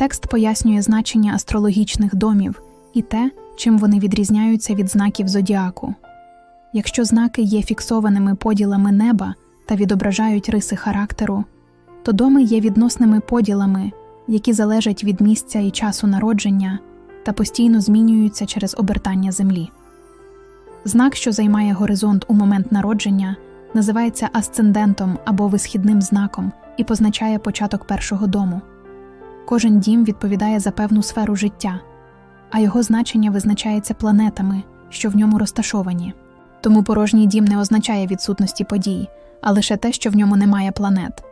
Текст пояснює значення астрологічних домів і те, чим вони відрізняються від знаків зодіаку. Якщо знаки є фіксованими поділами неба та відображають риси характеру, то доми є відносними поділами, які залежать від місця і часу народження та постійно змінюються через обертання Землі. Знак, що займає горизонт у момент народження, називається асцендентом або висхідним знаком і позначає початок першого дому. Кожен дім відповідає за певну сферу життя, а його значення визначається планетами, що в ньому розташовані. Тому порожній дім не означає відсутності подій, а лише те, що в ньому немає планет.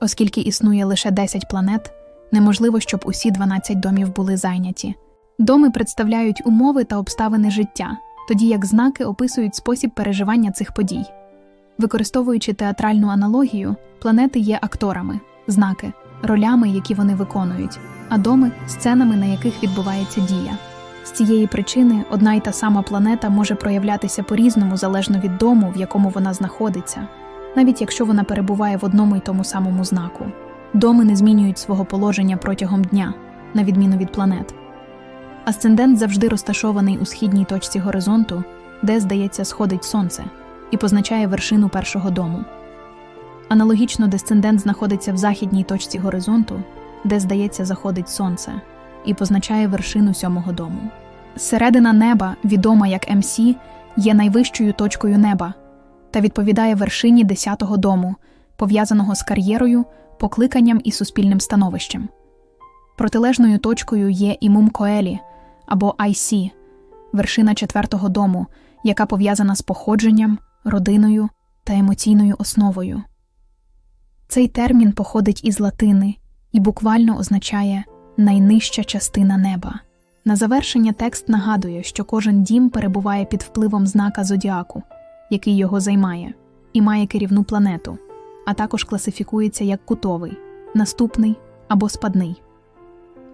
Оскільки існує лише 10 планет, неможливо, щоб усі 12 домів були зайняті. Доми представляють умови та обставини життя, тоді як знаки описують спосіб переживання цих подій. Використовуючи театральну аналогію, планети є акторами, знаки, ролями, які вони виконують, а доми сценами, на яких відбувається дія. З цієї причини одна й та сама планета може проявлятися по-різному залежно від дому, в якому вона знаходиться, навіть якщо вона перебуває в одному й тому самому знаку. Доми не змінюють свого положення протягом дня, на відміну від планет. Асцендент завжди розташований у східній точці горизонту, де, здається, сходить сонце, і позначає вершину першого дому. Аналогічно десцендент знаходиться в західній точці горизонту, де, здається, заходить сонце, і позначає вершину сьомого дому. Середина неба, відома як МС, є найвищою точкою неба та відповідає вершині десятого дому, пов'язаного з кар'єрою, покликанням і суспільним становищем. Протилежною точкою є імум Коелі або IC, вершина четвертого дому, яка пов'язана з походженням, родиною та емоційною основою. Цей термін походить із латини і буквально означає найнижча частина неба. На завершення текст нагадує, що кожен дім перебуває під впливом знака зодіаку, який його займає, і має керівну планету, а також класифікується як кутовий, наступний або спадний.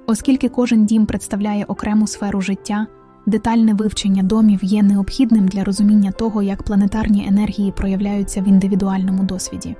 Оскільки кожен дім представляє окрему сферу життя, детальне вивчення домів є необхідним для розуміння того, як планетарні енергії проявляються в індивідуальному досвіді.